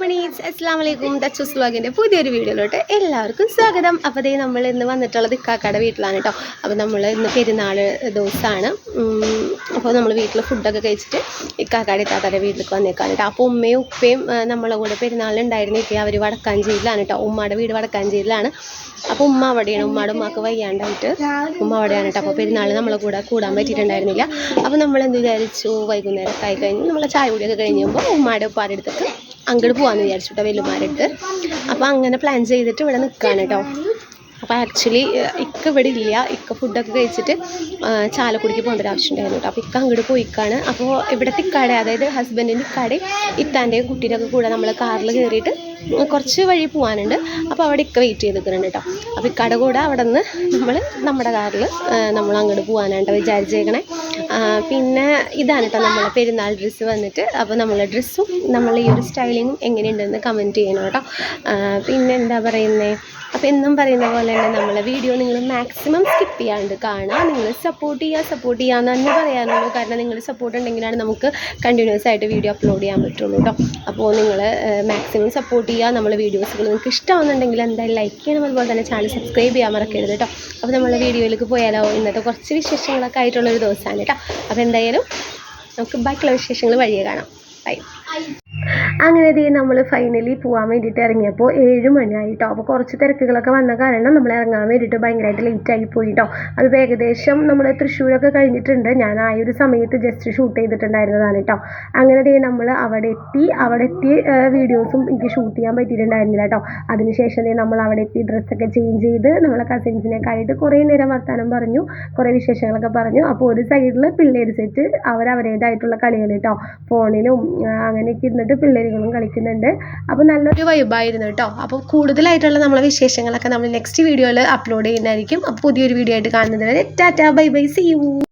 അസ്സാം വലൈക്കും ദച്ചൂസ് വ്ളോഗിന്റെ പുതിയൊരു വീഡിയോയിലോട്ട് എല്ലാവർക്കും സ്വാഗതം. അപ്പോൾ ദേ നമ്മൾ ഇന്ന് വന്നിട്ടുള്ളത് ഇക്കാക്കയുടെ വീട്ടിലാണ് കേട്ടോ അപ്പോൾ നമ്മൾ ഇന്ന് പെരുന്നാൾ ദിവസമാണ് അപ്പോൾ നമ്മൾ വീട്ടിൽ ഫുഡൊക്കെ കഴിച്ചിട്ട് ഇക്കാക്കയുടെ ഇത്താത്തയുടെ വീട്ടിലേക്ക് വന്നേക്കാണ് കേട്ടോ അപ്പോൾ ഉമ്മയും ഉപ്പയും നമ്മളെ കൂടെ പെരുന്നാളുണ്ടായിരുന്നു ഇപ്പോൾ അവർ വടക്കാഞ്ചേരിയിലാണ് കേട്ടോ ഉമ്മയുടെ വീട് വടക്കാഞ്ചേരിയിലാണ് അപ്പോൾ ഉമ്മ അവിടെയാണ്. ഉമ്മയുടെ ഉമ്മക്ക് വയ്യാണ്ടായിട്ട് ഉമ്മ അവിടെയാണ് കേട്ടോ അപ്പോൾ പെരുന്നാൾ നമ്മളെ കൂടെ കൂടാൻ പറ്റിയിട്ടുണ്ടായിരുന്നില്ല. അപ്പോൾ നമ്മൾ എന്ത് വിചാരിച്ചു? വൈകുന്നേരം ഒക്കെ ആയി കഴിഞ്ഞ്. നമ്മളെ ചായ കുടിയൊക്കെ കഴിഞ്ഞുമ്പോൾ ഉമ്മയുടെ ഉപ്പാരുടെ അങ്ങോട്ട് പോകാമെന്ന് വിചാരിച്ചു കേട്ടോ വെല്ലുമാരെടുത്ത് അപ്പോൾ അങ്ങനെ പ്ലാൻ ചെയ്തിട്ട് ഇവിടെ നിൽക്കുകയാണ് കേട്ടോ അപ്പോൾ ആക്ച്വലി ഇക്ക ഇവിടെ ഇല്ല. ഇക്ക ഫുഡൊക്കെ കഴിച്ചിട്ട് ചാലക്കുടിക്ക് പോകേണ്ട ഒരു ആവശ്യം ഉണ്ടായിരുന്നു കേട്ടോ അപ്പോൾ ഇക്ക അങ്ങോട്ട് പോയിക്കാണ്. അപ്പോൾ ഇവിടുത്തെ ഇക്കാടെ അതായത് ഹസ്ബൻഡിന്റെ ഇക്കാടെ ഇത്താന്റെയും കുട്ടീന്റെയൊക്കെ കൂടെ നമ്മൾ കാറിൽ കയറിയിട്ട് കുറച്ച് വഴി പോകാനുണ്ട് അപ്പോൾ അവിടെ ഇക്ക വെയിറ്റ് ചെയ്ത് നിൽക്കുന്നുണ്ട് കേട്ടോ. അപ്പോൾ ഇക്കടെ കൂടെ അവിടെ നിന്ന് നമ്മൾ നമ്മുടെ കാറിൽ നമ്മൾ അങ്ങോട്ട് പോകാനായിട്ട് വിചാരിച്ചേക്കണേ. പിന്നെ ഇതാണ് കേട്ടോ നമ്മളെ പെരുന്നാൾ ഡ്രസ്സ് വന്നിട്ട്. അപ്പോൾ നമ്മളെ ഡ്രസ്സും നമ്മൾ ഈ ഒരു സ്റ്റൈലിങ്ങും എങ്ങനെയുണ്ടെന്ന് കമന്റ് ചെയ്യണം കേട്ടോ. പിന്നെ എന്താ പറയുന്നത് അപ്പോൾ എന്നും പറയുന്ന പോലെ തന്നെ നമ്മളെ വീഡിയോ നിങ്ങൾ മാക്സിമം സ്കിപ്പ് ചെയ്യാണ്ട് കാണുക. നിങ്ങൾ സപ്പോർട്ട് ചെയ്യുക സപ്പോർട്ട് ചെയ്യാന്ന് തന്നെ പറയാനുള്ളൂ. കാരണം നിങ്ങൾ സപ്പോർട്ട് ഉണ്ടെങ്കിലാണ് നമുക്ക് കണ്ടിന്യൂസ് ആയിട്ട് വീഡിയോ അപ്ലോഡ് ചെയ്യാൻ പറ്റുള്ളൂ കേട്ടോ അപ്പോൾ നിങ്ങൾ മാക്സിമം സപ്പോർട്ട് ചെയ്യുക. നമ്മളെ വീഡിയോസുകൾ നിങ്ങൾക്ക് ഇഷ്ടമാവുന്നുണ്ടെങ്കിൽ എന്തായാലും ലൈക്ക് ചെയ്യണം. അതുപോലെ തന്നെ ചാനൽ സബ്സ്ക്രൈബ് ചെയ്യാൻ മറക്കരുത് കേട്ടോ അപ്പോൾ നമ്മളെ വീഡിയോയിലേക്ക് പോയാലോ ഇന്നത്തെ കുറച്ച് വിശേഷങ്ങളൊക്കെ ആയിട്ടുള്ളൊരു ദിവസമാണ് കേട്ടോ അപ്പോൾ എന്തായാലും നമുക്ക് ബാക്കിയുള്ള വിശേഷങ്ങൾ വഴിയെ കാണാം. ബൈ അങ്ങനെ ദേ നമ്മൾ ഫൈനലി പോകാൻ വേണ്ടിയിട്ട് ഇറങ്ങിയപ്പോൾ ഏഴ് മണിയായി കേട്ടോ അപ്പോൾ കുറച്ച് തിരക്കുകളൊക്കെ വന്ന കാരണം നമ്മൾ ഇറങ്ങാൻ വേണ്ടിയിട്ട് ഭയങ്കരമായിട്ട് ലേറ്റ് ആയി പോയി കേട്ടോ അത് ഇപ്പം ഏകദേശം നമ്മൾ തൃശ്ശൂരൊക്കെ കഴിഞ്ഞിട്ടുണ്ട്. ഞാൻ ആ ഒരു സമയത്ത് ജസ്റ്റ് ഷൂട്ട് ചെയ്തിട്ടുണ്ടായിരുന്നതാണ് കേട്ടോ അങ്ങനെ ദേ നമ്മൾ അവിടെ എത്തി അവിടെ എത്തി വീഡിയോസും എനിക്ക് ഷൂട്ട് ചെയ്യാൻ പറ്റിയിട്ടുണ്ടായിരുന്നില്ല കേട്ടോ അതിനുശേഷം നമ്മൾ അവിടെ എത്തി ഡ്രസ്സൊക്കെ ചേഞ്ച് ചെയ്ത് നമ്മളെ കസിൻസിനൊക്കെ ആയിട്ട് കുറേ നേരം വർത്താനം പറഞ്ഞു കുറേ വിശേഷങ്ങളൊക്കെ പറഞ്ഞു. അപ്പോൾ ഒരു സൈഡിൽ പിള്ളേർ സെറ്റ് അവരവരുടേതായിട്ടുള്ള കളികൾ കേട്ടോ ഫോണിലും അങ്ങനെയൊക്കെ ഇരുന്നിട്ട് പിള്ളേരുകളും കളിക്കുന്നുണ്ട്. അപ്പോൾ നല്ലൊരു വൈബായിരുന്നു കേട്ടോ. അപ്പോൾ കൂടുതലായിട്ടുള്ള നമ്മളെ വിശേഷങ്ങളൊക്കെ നമ്മൾ നെക്സ്റ്റ് വീഡിയോയിൽ അപ്ലോഡ് ചെയ്യുന്നതായിരിക്കും. അപ്പോൾ പുതിയൊരു വീഡിയോ ആയിട്ട് കാണുന്നത് വരെ tata bye bye see you